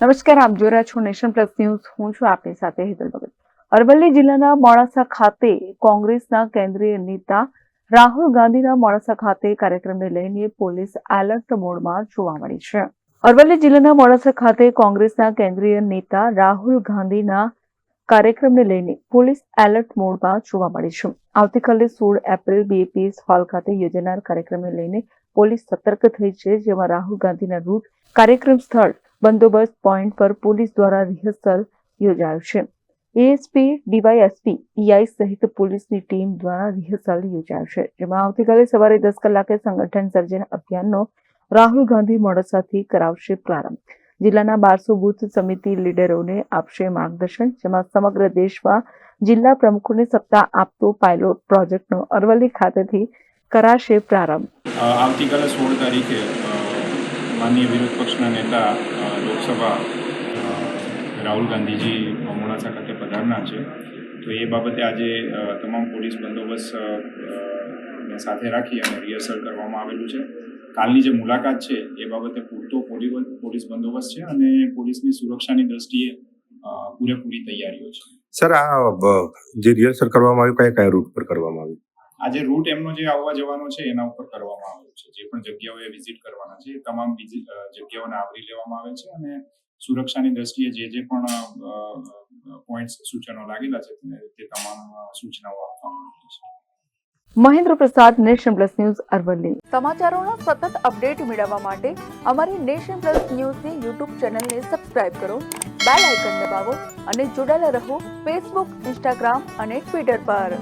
નમસ્કાર, આપ જોઈ રહ્યા છો નેશન પ્લસ ન્યૂઝ. હું છું આપની સાથે હેતલ ભગત. અરવલ્લી જિલ્લાના મોડાસા ખાતે કોંગ્રેસના કેન્દ્રીય નેતા રાહુલ ગાંધીના મોડાસા ખાતે કાર્યક્રમને લઈને પોલીસ એલર્ટ મોડમાં જોવા મળી છે. અરવલ્લી જિલ્લાના મોડાસા ખાતે કોંગ્રેસના કેન્દ્રીય નેતા રાહુલ ગાંધીના કાર્યક્રમને લઈને પોલીસ એલર્ટ મોડમાં જોવા મળી છે. આવતીકાલે સોળ એપ્રિલ બીએપીએસ હોલ ખાતે યોજાનાર કાર્યક્રમને લઈને પોલીસ સતર્ક થઈ છે, જેમાં રાહુલ ગાંધીના રૂટ કાર્યક્રમ સ્થળ બંદોબસ્ત પોઈન્ટ પર પોલીસ દ્વારા રિહર્સલ યોજાયું છે. એએસપી ડીવાયએસપી ઈઆઈ સહિત પોલીસની ટીમ દ્વારા રિહર્સલ યોજાયું છે. જેમાં આવતીકાલે સવારે દસ કલાકે સંગઠન સર્જન અભિયાનનો રાહુલ ગાંધી મોડાસાથી કરાવશે પ્રારંભ. જિલ્લાના બારસો બુથ સમિતિ લીડરોને આપશે માર્ગદર્શન, જેમાં સમગ્ર દેશમાં જિલ્લા પ્રમુખોને સત્તા આપતો પાયલોટ પ્રોજેક્ટનો અરવલ્લી ખાતેથી કરાશે પ્રારંભ. આવતીકાલે સોળ તારીખે માનનીય વિરોધ પક્ષના નેતા લોકસભા રાહુલ ગાંધીજી મોડાસા ખાતે પધારનાર છે. તો એ બાબતે આજે તમામ પોલીસ બંદોબસ્ત સાથે રાખી અને રિહર્સલ કરવામાં આવેલું છે. કાલની જે મુલાકાત છે, એ બાબતે પૂરતો પોલીસ બંદોબસ્ત છે અને પોલીસની સુરક્ષાની દ્રષ્ટિએ પૂરેપૂરી તૈયારીઓ છે. સર, આ જે રિહર્સલ કરવામાં આવ્યું, કયા કયા રૂટ પર કરવામાં આવ્યું? આજે રૂટ એમનો જે આવવા જવાનો છે એના ઉપર કરવામાં આવ્યો છે. જે પણ જગ્યાઓએ વિઝિટ કરવાના છે એ તમામ જગ્યાઓને આવરી લેવામાં આવે છે અને સુરક્ષાની દ્રષ્ટિએ જે જે પણ પોઈન્ટ્સ સૂચનો લાગેલા છે તે તે તમામ સૂચનાઓ આપવામાં આવી છે. Mahendra Prasad nation plus news Aravalli. સમાચારોનો સતત અપડેટ મેળવવા માટે અમારી નેશન પ્લસ ન્યૂઝની યુટ્યુબ ચેનલને સબસ્ક્રાઇબ કરો બેલ આઇકન દબાવો અને જોડાયેલા રહો ફેસબુક ઇન્સ્ટાગ્રામ અને ટ્વિટર પર.